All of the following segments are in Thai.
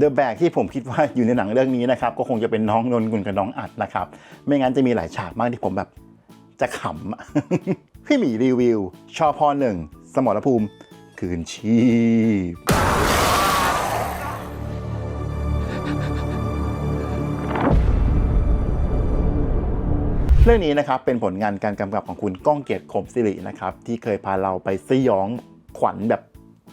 เดอะแบกที่ผมคิดว่าอยู่ในหนังเรื่องนี้นะครับก็คงจะเป็นน้องนนกุลกับน้องอัดนะครับ ไม่งั้นจะมีหลายฉากมากที่ผมแบบจะขำพี่หมีรีวิว ชอพอหนึ่งสมรภูมิ คืนชีพ เรื่องนี้นะครับเป็นผลงานการกำกับของคุณก้องเกียรติคมสิรินะครับ ที่เคยพาเราไปสยองขวัญแบบ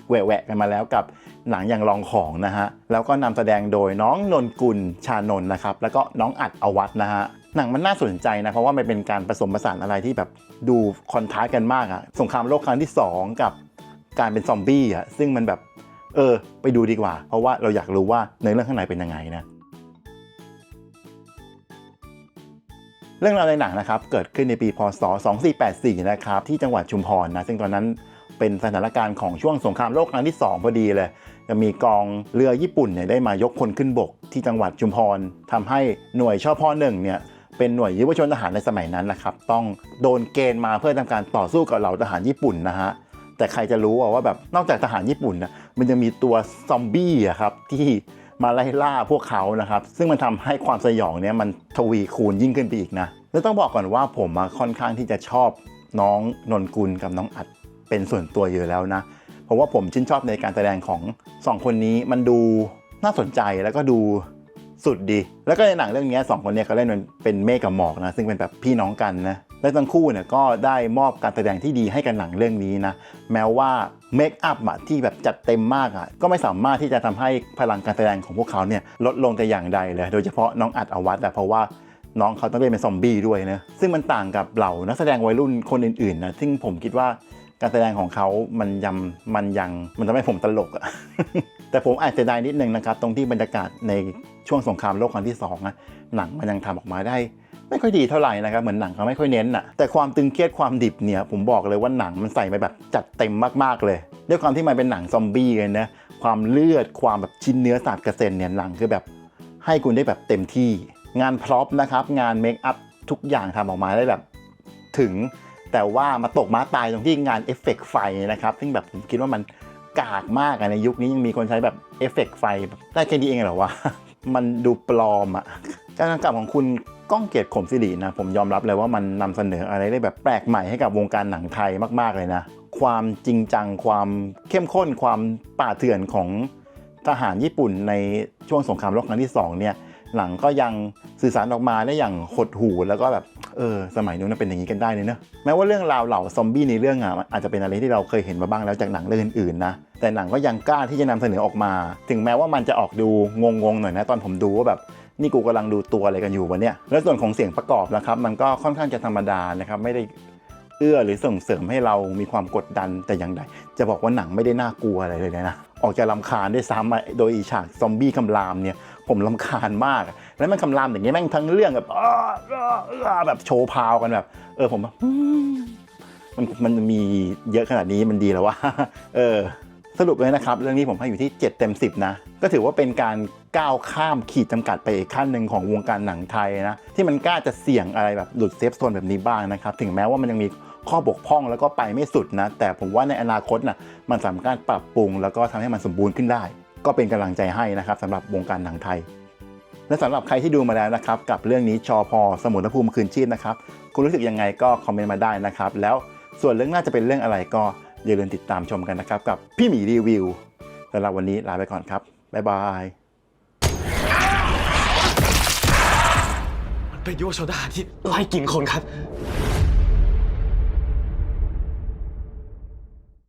แหวะๆกันมาแล้วกับหนังอย่างลองของนะฮะ แล้วก็นำแสดงโดยน้องนนกุลชานนท์นะครับ แล้วก็น้องอัดอวัตนะฮะ หนังมันน่าสนใจนะ เพราะว่ามันเป็นการผสมผสานอะไรที่แบบดูคอนทราสต์กันมากอะสงครามโลกครั้งที่สองกับการเป็นซอมบี้อะซึ่งมันแบบ เออ ไปดูดีกว่า เพราะว่าเราอยากรู้ว่าในเรื่องข้างในเป็นยังไงนะ เรื่องราวในหนังนะครับเกิดขึ้นในปีพศ 2484 นะครับที่จังหวัดชุมพรนะซึ่งตอนนั้นเป็นสถานการณ์ของช่วงสงครามโลกครั้งที่ 2 พอดีเลย จะมีกองเรือญี่ปุ่นเนี่ยได้มายกพลขึ้นบกที่จังหวัดชุมพรทำให้หน่วยชอพอหนึ่งเนี่ยเป็นหน่วยยุวชนทหารในสมัยนั้นนะครับ ต้องโดนเกณฑ์มาเพื่อทำการต่อสู้กับเหล่าทหารญี่ปุ่นนะฮะแต่ใครจะรู้ว่าแบบนอกจากทหารญี่ปุ่นนะมันยังมีตัวซอมบี้อะครับที่ มาไล่ล่าพวกเขานะครับ ซึ่งมันทำให้ความสยองเนี่ยมันทวีคูณยิ่งขึ้นไปอีกนะแล้วต้องบอกก่อนว่าผมค่อนข้างที่จะชอบน้องนนกุลกับน้องอัดเป็นส่วนตัวอยู่แล้วนะ เพราะว่าผมชื่นชอบในการแสดงของสองคนนี้มันดูน่าสนใจแล้วก็ดู สุดดี แล้วก็ในหนังเรื่องนี้สองคนเนี้เขาเล่นเป็นเมฆกับหมอกนะ ซึ่งเป็นแบบพี่น้องกันนะและทั้งคู่เนี่ยก็ได้มอบการแสดงที่ดีให้กันหนังเรื่องนี้นะ แม้ว่าเมคอัพอะที่แบบจัดเต็มมากอะก็ไม่สามารถที่จะทำให้พลังการแสดงของพวกเขาเนี่ยลดลงแต่อย่างใดเลย โดยเฉพาะน้องอัดอวัตอะเพราะว่าน้องเขาต้องเป็นซอมบี้ด้วยนะซึ่งมันต่างกับเหล่านักแสดงวัยรุ่นคนอื่นๆนะซึ่งผมคิดว่า การแสดงของเขามันยำมันยังมันทำให้ผมตลกอะแต่ผมอาจจะได้นิดนึงนะครับ ตรงที่บรรยากาศในช่วงสงครามโลกครั้งที่สองอะหนังมันยังทำออกมาได้ ไม่ค่อยดีเท่าไหร่นะครับ เหมือนหนังเขาไม่ค่อยเน้นอะแต่ความตึงเครียดความดิบเนี่ย ผมบอกเลยว่าหนังมันใส่ไปแบบจัดเต็มมากๆเลย ด้วยความที่มันเป็นหนังซอมบี้เลยนะความเลือดความแบบชิ้นเนื้อสาดกระเซ็นเนี่ยหนังคือแบบ ให้คุณได้แบบเต็มที่ งานพร็อพนะครับงานเมคอัพทุกอย่างทำออกมาได้แบบ ถึง แต่ว่ามาตกม้าตายตรงที่งานเอฟเฟกต์ไฟนะครับ ซึ่งแบบผมคิดว่ามันกากมากในยุคนี้ยังมีคนใช้แบบเอฟเฟกต์ไฟได้แค่นี้เองเหรอวะ มันดูปลอมอะการกำกับของคุณก้องเกียรติขมสิรินะผมยอมรับเลยว่ามันนำเสนออะไรได้แบบแปลกใหม่ให้กับวงการหนังไทยมาก ๆ เลยนะ ความจริงจังความเข้มข้นความป่าเถื่อนของทหารญี่ปุ่นในช่วงสงครามโลกครั้งที่สองเนี่ยหลังก็ยังสื่อสารออกมาได้อย่างหดหู่แล้วก็แบบ เออสมัยนู้นเป็นอย่างนี้กันได้เลยเนอะแม้ว่าเรื่องราวเหล่าซอมบี้ในเรื่องอะอาจจะเป็นอะไรที่เราเคยเห็นมาบ้างแล้วจากหนังเรื่องอื่นๆนะแต่หนังก็ยังกล้าที่จะนำเสนอออกมา ถึงแม้ว่ามันจะออกดูงงๆหน่อยนะตอนผมดูว่าแบบนี่กูกำลังดูตัวอะไรกันอยู่วะเนี่ยแล้วส่วนของเสียงประกอบนะครับมันก็ค่อนข้างจะธรรมดานะครับไม่ได้เอื้อหรือส่งเสริมให้เรามีความกดดันแต่อย่างใด จะบอกว่าหนังไม่ได้น่ากลัวอะไรเลยนะ ออกจะลำคาญด้วยซ้ำโดยฉากซอมบี้คำรามเนี่ย ผมลำคาญมาก แล้วมันคำรามอย่างเงี้ยแม่งทั้งเรื่องแบบแบบโชว์พาวกันแบบ เออผมมันมันมีเยอะขนาดนี้มันดีแล้วว่าเออ สรุปเลยนะครับ เรื่องนี้ผมให้อยู่ที่ 7 เต็ม 10 นะ ก็ถือว่าเป็นการก้าวข้ามขีดจำกัดไปอีกขั้นหนึ่งของวงการหนังไทยนะ ที่มันกล้าจะเสี่ยงอะไรแบบหลุดเซฟโซนแบบนี้บ้างนะครับ ถึงแม้ว่ามันยังมีข้อบกพร่องแล้วก็ไปไม่สุดนะ แต่ผมว่าในอนาคตนะมันสามารถปรับปรุงแล้วก็ทำให้มันสมบูรณ์ขึ้นได้ ก็เป็นกำลังใจให้นะครับสำหรับวงการหนังไทย และสำหรับใครที่ดูมาแล้วนะครับกับเรื่องนี้ชอพอสมุนภูมิคืนชีพนะครับคุณรู้สึกยังไงก็คอมเมนต์มาได้นะครับแล้วส่วนเรื่องน่าจะเป็นเรื่องอะไรก็อย่าลืมติดตามชมกันนะครับกับพี่หมีรีวิวสำหรับวันนี้ลาไปก่อนครับบ๊ายบายมันเป็นยุวชนทหาที่ไล่กินคนครับ